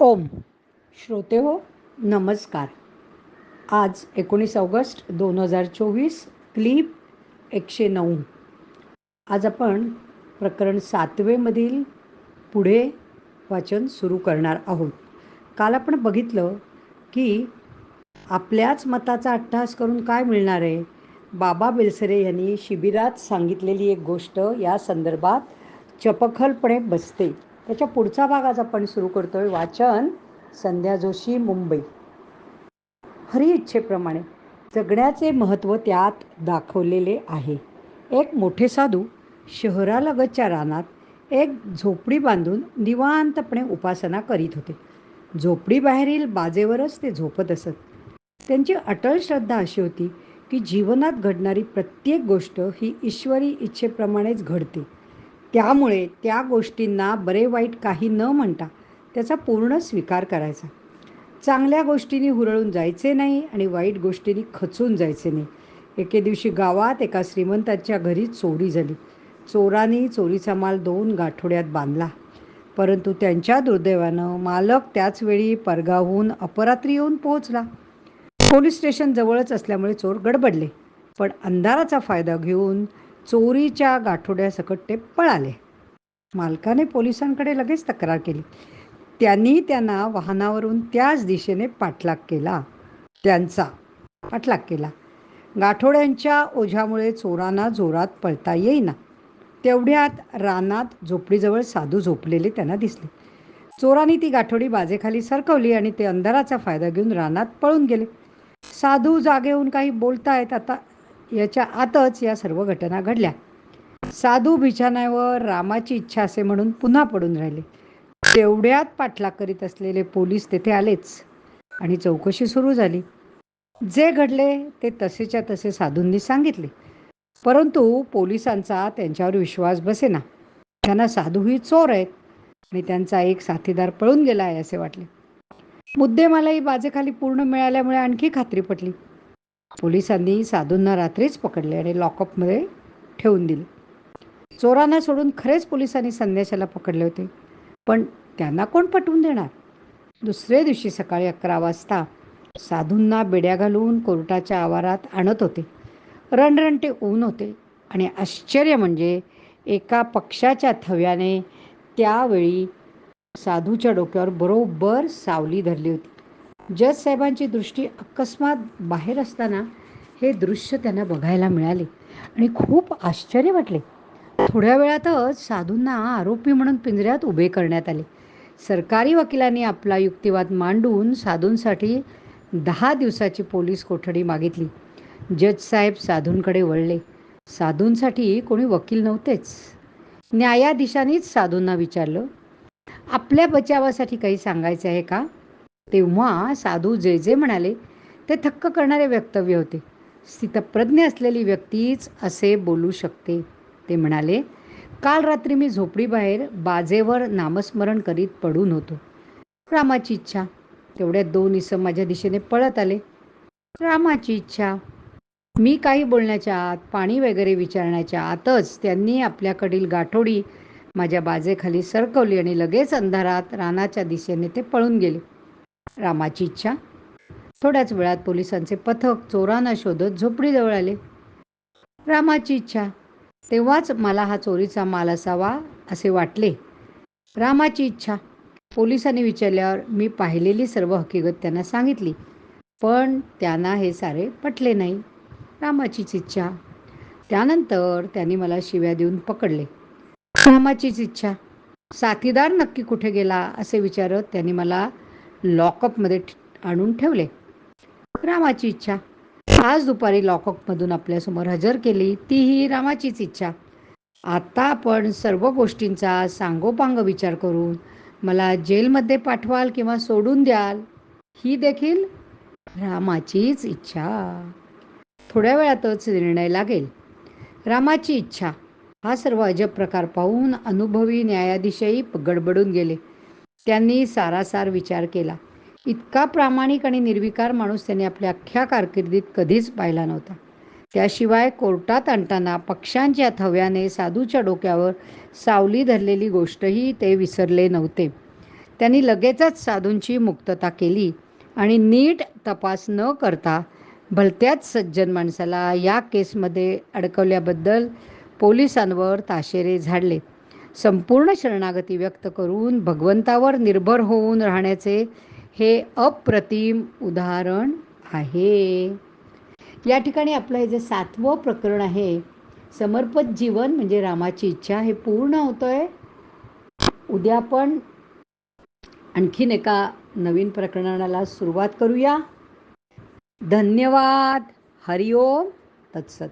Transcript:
ओम. श्रोते हो नमस्कार. आज एकोणीस ऑगस्ट दोन हजार चोवीस क्लिप एकशे नऊ. आज आपण प्रकरण सातवेमधील पुढे वाचन सुरू करणार आहोत. काल आपण बघितलं की आपल्याच मताचा अट्टहास करून काय मिळणार आहे? बाबा बेलसरे यांनी शिबिरात सांगितलेली एक गोष्ट या संदर्भात चपखलपणे बसते. त्याच्या पुढचा भाग आज आपण सुरू करतोय. वाचन संध्या जोशी मुंबई. हरी इच्छेप्रमाणे जगण्याचे महत्त्व त्यात दाखवलेले आहे. एक मोठे साधू शहरालगतच्या रानात एक झोपडी बांधून निवांतपणे उपासना करीत होते. झोपडीबाहेरील बाजेवरच ते झोपत असत. त्यांची अटळ श्रद्धा अशी होती की जीवनात घडणारी प्रत्येक गोष्ट ही ईश्वरी इच्छेप्रमाणेच घडते. त्यामुळे त्या गोष्टींना बरे वाईट काही न म्हणता त्याचा पूर्ण स्वीकार करायचा. चांगल्या गोष्टींनी हुरळून जायचे नाही आणि वाईट गोष्टींनी खचून जायचे नाही. एके दिवशी गावात एका श्रीमंताच्या घरी चोरी झाली. चोरांनी चोरीचा माल दोन गाठोड्यात बांधला. परंतु त्यांच्या दुर्दैवानं मालक त्याच वेळी परगावहून अपरात्री येऊन पोहोचला. पोलीस स्टेशन जवळच असल्यामुळे चोर गडबडले. पण अंधाराचा फायदा घेऊन चोरीच्या गाठोड्यासकट ते पळाले. मालकाने पोलिसांकडे लगेच तक्रार केली. त्यांनी त्यांना वाहनावरून त्याच दिशेने पाठलाग केला. त्यांचा पाठलाग केला. गाठोड्यांच्या ओझ्यामुळे चोरांना जोरात पळता येईना. तेवढ्यात रानात झोपडीजवळ साधू झोपलेले त्यांना दिसले. चोरांनी ती गाठोडी बाजेखाली सरकवली आणि ते अंधाराचा फायदा घेऊन रानात पळून गेले. साधू जागे होऊन काही बोलतायत आता याच्या आतच या सर्व घटना घडल्या. साधू बिछाण्यावर रामाची इच्छा असे म्हणून पुन्हा पडून राहिले. तेवढ्यात पाठलाग करीत असलेले पोलीस तेथे आलेच आणि चौकशी सुरू झाली. जे घडले ते तसेच्या तसे साधूंनी सांगितले. परंतु पोलिसांचा त्यांच्यावर विश्वास बसेना. त्यांना साधू ही चोर आहेत आणि त्यांचा एक साथीदार पळून गेला आहे असे वाटले. मुद्देमालाही बाजेखाली पूर्ण मिळाल्यामुळे आणखी खात्री पटली. पोलिसांनी साधूंना रात्रीच पकडले आणि लॉकअपमध्ये ठेवून दिले. चोरांना सोडून खरेच पोलिसांनी संदेशाला पकडले होते पण त्यांना कोण पटवून देणार? दुसरे दिवशी सकाळी अकरा वाजता साधूंना बेड्या घालून कोर्टाच्या आवारात आणत होते. रणरणटे ऊन होते आणि आश्चर्य म्हणजे एका पक्षाच्या थव्याने त्यावेळी साधूच्या डोक्यावर बरोबर सावली धरली होती. जज साहेबांची दृष्टी अकस्मात बाहेर असताना हे दृश्य त्यांना बघायला मिळाले. आणि खूप आश्चर्य वाटले. थोड्या वेळातच साधूंना आरोपी म्हणून पिंजऱ्यात उभे करण्यात आले. सरकारी वकिलांनी आपला युक्तिवाद मांडून साधूंसाठी दहा दिवसाची पोलीस कोठडी मागितली. जज साहेब साधूंकडे वळले. साधूंसाठी कोणी वकील नव्हतेच. न्यायाधीशांनीच साधूंना विचारलं. आपल्या बचावासाठी काही सांगायचं आहे का? तेव्हा साधू जे जे म्हणाले ते थक्क करणारे वक्तव्य होते. स्थितप्रज्ञ असलेली व्यक्तीच असे बोलू शकते. ते म्हणाले काल रात्री मी झोपडीबाहेर बाजेवर नामस्मरण करीत पडून होतो. रामाची इच्छा. तेवढ्यात दोन इसम माझ्या दिशेने पळत आले. रामाची इच्छा? मी काही बोलण्याच्या आत पाणी वगैरे विचारण्याच्या आतच त्यांनी आपल्याकडील गाठोडी माझ्या बाजेखाली सरकवली आणि लगेच अंधारात रानाच्या दिशेने ते पळून गेले. रामाची इच्छा. थोड्याच वेळात पोलिसांचे पथक चोरांना शोधत झोपडीजवळ आले. रामाची इच्छा. तेव्हाच मला हा चोरीचा माल असावा असे वाटले. रामाची इच्छा. पोलिसांनी विचारल्यावर मी पाहिलेली सर्व हकीकत त्यांना सांगितली. पण त्यांना हे सारे पटले नाही. रामाचीच इच्छा. त्यानंतर त्यांनी मला शिव्या देऊन पकडले. रामाचीच इच्छा. साथीदार नक्की कुठे गेला असे विचारत त्यांनी मला लॉकअपमध्ये आणून ठेवले. रामाची इच्छा. आज दुपारी लॉकअपमधून आपल्यासमोर हजर केली तीही रामाचीच इच्छा. आता आपण सर्व गोष्टींचा सांगोपांग विचार करून मला जेलमध्ये पाठवाल किंवा सोडून द्याल ही देखील रामाचीच इच्छा. थोड्या वेळातच निर्णय लागेल. रामाची इच्छा. हा सर्व अजब प्रकार पाहून अनुभवी न्यायाधीशही गडबडून गेले. त्यांनी सारासार विचार केला. इतका प्रामाणिक आणि निर्विकार माणूस त्यांनी आपल्या अख्ख्या कारकिर्दीत कधीच पाहिला नव्हता. त्याशिवाय कोर्टात आणताना पक्षांच्या थव्याने साधूच्या डोक्यावर सावली धरलेली गोष्टही ते विसरले नव्हते. त्यांनी लगेचच साधूंची मुक्तता केली आणि नीट तपास न करता भलत्याच सज्जन माणसाला या केसमध्ये अडकवल्याबद्दल पोलिसांवर ताशेरे झाडले. संपूर्ण शरणागती व्यक्त करून भगवंतावर निर्भर होऊन राहण्याचे हे अप्रतिम उदाहरण आहे. या ठिकाणी आपलं हे जे सातवं प्रकरण आहे समर्पित जीवन म्हणजे रामाची इच्छा हे पूर्ण होतं आहे उद्या आपण आणखीन एका नवीन प्रकरणाला सुरुवात करूया. धन्यवाद. हरिओम. तत्सत.